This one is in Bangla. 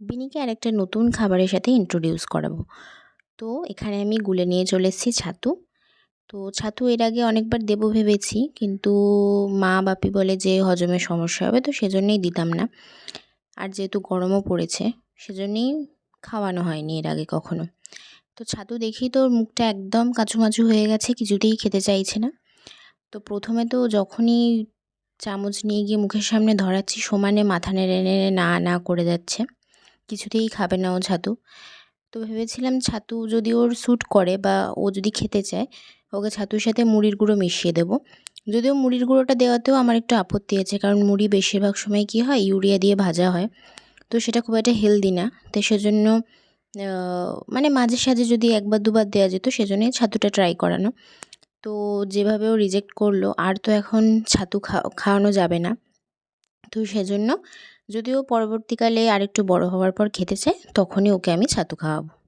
বিনিকে আরেকটা নতুন খাবারের সাথে ইন্ট্রোডিউস করাবো। তো এখানে আমি গুলে নিয়ে চলে এসেছি ছাতু। তো ছাতু এর আগে অনেকবার দেবো ভেবেছি, কিন্তু মা বাপি বলে যে হজমের সমস্যা হবে, তো সেজন্যই দিতাম না। আর যেহেতু গরমও পড়েছে, সেজন্যই খাওয়ানো হয়নি এর আগে কখনো। তো ছাতু দেখি তো ওর মুখটা একদম কাঁচুমাচু হয়ে গেছে, কিছুতেই খেতে চাইছে না। তো প্রথমে তো যখনই চামচ নিয়ে গিয়ে মুখের সামনে ধরাচ্ছি, সমানে মাথা নেড়ে নেড়ে না না করে যাচ্ছে। কিছুতেই খাবে না ও ছাতু। তো ভেবেছিলাম ছাতু যদি ওর স্যুট করে বা ও যদি খেতে চায়, ওকে ছাতুর সাথে মুড়ির গুঁড়ো মিশিয়ে দেবো। যদিও মুড়ির গুঁড়োটা দেওয়াতেও আমার একটু আপত্তি আছে, কারণ মুড়ি বেশিরভাগ সময় কী হয়, ইউরিয়া দিয়ে ভাজা হয়। তো সেটা খুব একটা হেলদি না। তো সেজন্য মানে মাঝে সাঝে যদি একবার দুবার দেওয়া যেত, সেজন্যই ছাতুটা ট্রাই করানো। তো যেভাবে ও রিজেক্ট করল, আর তো এখন ছাতু খাওয়ানো যাবে না। তো সেজন্য যদিও পরবর্তীকালে আরেকটু বড় হওয়ার পর খেতে চায়, তখনই ওকে আমি ছাতু খাওয়াবো।